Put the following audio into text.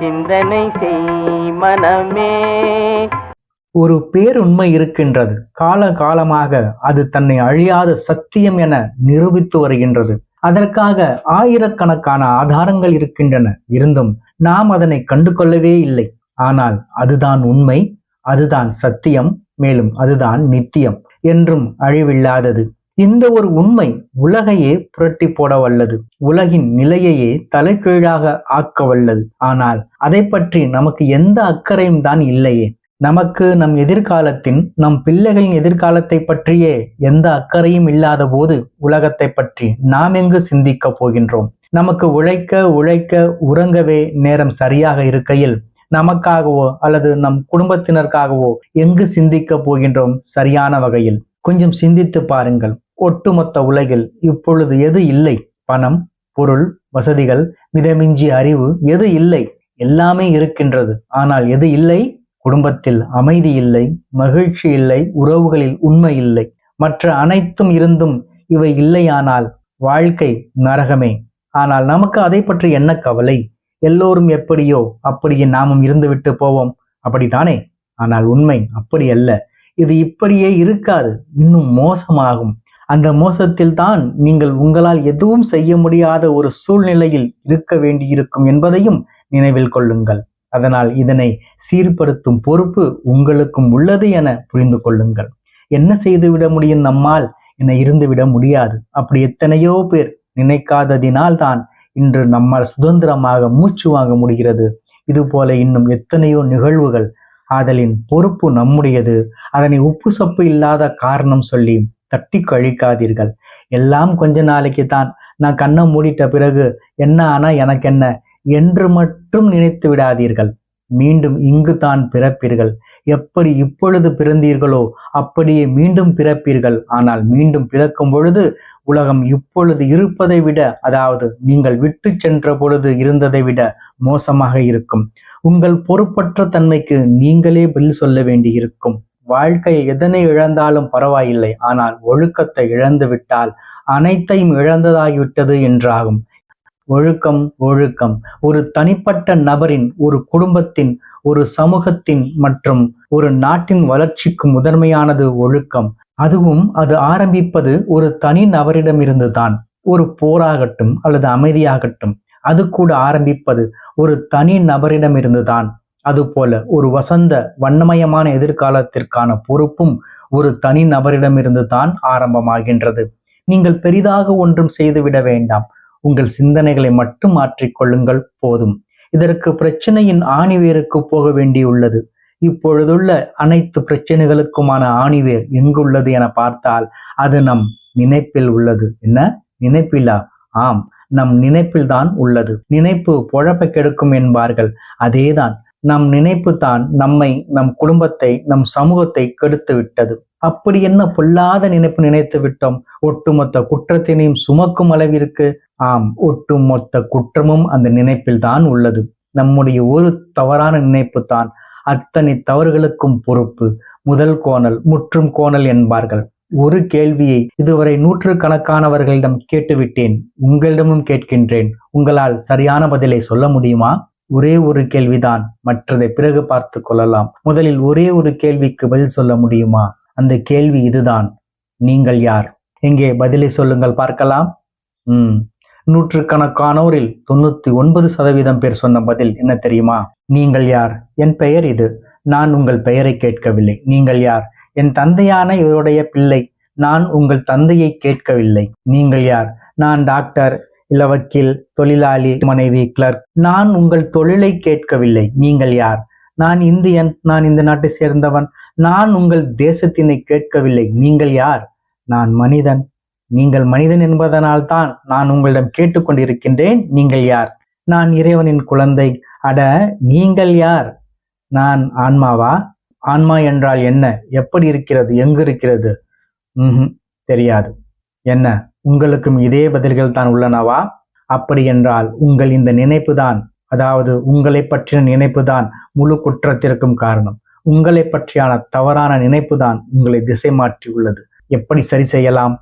சிந்தனை செய் மனமே. ஒரு பேருண்மை இருக்கின்றது. கால காலமாக அது தன்னை அழியாத சத்தியம் என நிரூபித்து வருகின்றது. அதற்காக ஆயிரக்கணக்கான ஆதாரங்கள் இருக்கின்றன. இருந்தும் நாம் அதனை கண்டு கொள்ளவே இல்லை. ஆனால் அதுதான் உண்மை அதுதான் சத்தியம் மேலும் அதுதான் நித்தியம் என்றும் அழிவில்லாதது. இந்த ஒரு உண்மை உலகையே புரட்டி போட வல்லது உலகின் நிலையையே தலைகீழாக ஆக்க வல்லது ஆனால் அதை பற்றி நமக்கு எந்த அக்கறையும் தான் இல்லையே. நமக்கு நம் எதிர்காலத்தின் நம் பிள்ளைகளின் எதிர்காலத்தை பற்றியே எந்த அக்கறையும் இல்லாத போது உலகத்தை பற்றி நாம் எங்கு சிந்திக்க போகின்றோம்? நமக்கு உழைக்க உழைக்க உறங்கவே நேரம் சரியாக இருக்கையில் நமக்காகவோ அல்லது நம் குடும்பத்தினருக்காகவோ எங்கு சிந்திக்க போகின்றோம் சரியான வகையில்? கொஞ்சம் சிந்தித்து பாருங்கள். ஒட்டுமொத்த உலகில் இப்பொழுது எது இல்லை? பணம் பொருள் வசதிகள் மிதமிஞ்சி அறிவு எது இல்லை? எல்லாமே இருக்கின்றது. ஆனால் எது இல்லை? குடும்பத்தில் அமைதி இல்லை மகிழ்ச்சி இல்லை உறவுகளில் உண்மை இல்லை. மற்ற அனைத்தும் இருந்தும் இவை இல்லையானால் வாழ்க்கை நரகமே. ஆனால் நமக்கு அதை பற்றி என்ன கவலை? எல்லோரும் எப்படியோ அப்படியே நாமும் இருந்துவிட்டு போவோம். அப்படித்தானே? ஆனால் உண்மை அப்படி அல்ல. இது இப்படியே இருக்காது. இன்னும் மோசமாகும். அந்த மோசத்தில் தான் நீங்கள் உங்களால் எதுவும் செய்ய முடியாத ஒரு சூழ்நிலையில் இருக்க வேண்டியிருக்கும் என்பதையும் நினைவில் கொள்ளுங்கள். அதனால் இதனை சீர்படுத்தும் பொறுப்பு உங்களுக்கும் உள்ளது என புரிந்து கொள்ளுங்கள். என்ன செய்துவிட முடியும் நம்மால்? என இருந்துவிட முடியாது. அப்படி எத்தனையோ பேர் நினைக்காததினால் தான் இன்று நம்மால் சுதந்திரமாக மூச்சு வாங்க முடிகிறது. இதுபோல இன்னும் எத்தனையோ நிகழ்வுகள் ஆதலின் பொறுப்பு நம்முடையது. அதனை உப்பு சப்பு இல்லாத காரணம் சொல்லி தட்டி கழிக்காதீர்கள். எல்லாம் கொஞ்ச நாளைக்கு தான். நான் கண்ணை மூடிட்ட பிறகு என்ன ஆனா எனக்கு என்ன? என்று மட்டும் நினைத்து விடாதீர்கள். மீண்டும் இங்கு தான் பிறப்பீர்கள். எப்படி இப்பொழுது பிறந்தீர்களோ அப்படியே மீண்டும் பிறப்பீர்கள். ஆனால் மீண்டும் பிறக்கும் பொழுது உலகம் இப்பொழுது இருப்பதை விட அதாவது நீங்கள் விட்டு சென்ற பொழுது இருந்ததை விட மோசமாக இருக்கும். உங்கள் பொறுப்பற்ற தன்மைக்கு நீங்களே பில் சொல்ல வேண்டியிருக்கும். வாழ்க்கை எதனை இழந்தாலும் பரவாயில்லை. ஆனால் ஒழுக்கத்தை இழந்து விட்டால் அனைத்தையும் இழந்ததாகிவிட்டது என்றாகும். ஒழுக்கம் ஒழுக்கம். ஒரு தனிப்பட்ட நபரின் ஒரு குடும்பத்தின் ஒரு சமூகத்தின் மற்றும் ஒரு நாட்டின் வளர்ச்சிக்கு முதன்மையானது ஒழுக்கம். அதுவும் அது ஆரம்பிப்பது ஒரு தனி நபரிடமிருந்து தான் ஒரு போராகட்டும் அல்லது அமைதியாகட்டும். அது கூட ஆரம்பிப்பது ஒரு தனி நபரிடமிருந்து தான் அதுபோல ஒரு வசந்த வண்ணமயமான எதிர்காலத்திற்கான பொறுப்பும் ஒரு தனி நபரிடமிருந்து தான் ஆரம்பமாகின்றது. நீங்கள் பெரிதாக ஒன்றும் செய்துவிட வேண்டாம். உங்கள் சிந்தனைகளை மட்டும் மாற்றிக்கொள்ளுங்கள் போதும். இதற்கு பிரச்சனையின் ஆணிவேருக்கு போக வேண்டியுள்ளது. இப்பொழுதுள்ள அனைத்து பிரச்சனைகளுக்குமான ஆணிவேர் எங்குள்ளது என பார்த்தால் அது நம் நினைப்பில் உள்ளது. என்ன? நினைப்பிலா? ஆம். நம் நினைப்பில் தான் உள்ளது. நினைப்பு புழப்ப கெடுக்கும் என்பார்கள். அதேதான். நம் நினைப்பு தான் நம்மை நம் குடும்பத்தை நம் சமூகத்தை கெடுத்து விட்டது. அப்படி என்ன பொல்லாத நினைப்பு நினைத்து விட்டோம்? ஒட்டுமொத்த குற்றத்தினையும் சுமக்கும் அளவிற்கு? ஆம் ஒட்டுமொத்த குற்றமும் அந்த நினைப்பில் தான் உள்ளது. நம்முடைய ஒரு தவறான நினைப்பு தான் அத்தனை தவறுகளுக்கும் பொறுப்பு. முதல் கோணல் முற்றும் கோணல் என்பார்கள். ஒரு கேள்வியை இதுவரை நூற்று கணக்கானவர்களிடம் கேட்டுவிட்டேன். உங்களிடமும் கேட்கின்றேன். உங்களால் சரியான பதிலை சொல்ல முடியுமா? ஒரே ஒரு கேள்விதான் மற்றதை பிறகு பார்த்து கொள்ளலாம். முதலில் ஒரே ஒரு கேள்விக்கு பதில் சொல்ல முடியுமா? அந்த கேள்வி இதுதான். நீங்கள் யார்? எங்கே பதிலை சொல்லுங்கள் பார்க்கலாம். உம் நூற்றுக்கணக்கானோரில் தொண்ணூத்தி ஒன்பது சதவீதம் பேர் சொன்ன பதில் என்ன தெரியுமா? நீங்கள் யார்? என் பெயர் இது. நான் உங்கள் பெயரை கேட்கவில்லை. நீங்கள் யார்? என் தந்தையான இவருடைய பிள்ளை. நான் உங்கள் தந்தையை கேட்கவில்லை. நீங்கள் யார்? நான் டாக்டர் இல்ல வக்கீல் தொழிலாளி மனைவி கிளர்க் நான் உங்கள் தொழிலை கேட்கவில்லை. நீங்கள் யார்? நான் இந்தியன். நான் இந்த நாட்டை சேர்ந்தவன். நான் உங்கள் தேசத்தினை கேட்கவில்லை. நீங்கள் யார்? நான் மனிதன். நீங்கள் மனிதன் என்பதனால் தான் நான் உங்களிடம் கேட்டுக்கொண்டிருக்கின்றேன். நீங்கள் யார்? நான் இறைவனின் குழந்தை. அட நீங்கள் யார்? நான் ஆன்மாவா? ஆன்மா என்றால் என்ன? எப்படி இருக்கிறது? எங்கு இருக்கிறது? ம்ஹும் தெரியாது. என்ன? உங்களுக்கும் இதே பதில்கள் தான் உள்ளனவா? அப்படி என்றால் உங்கள் இந்த நினைப்பு தான் அதாவது உங்களை பற்றின நினைப்பு தான் முழு குற்றத்திற்கும் காரணம். உங்களை பற்றியான தவறான நினைப்பு தான் உங்களை திசை மாற்றி உள்ளது எப்படி சரி செய்யலாம்?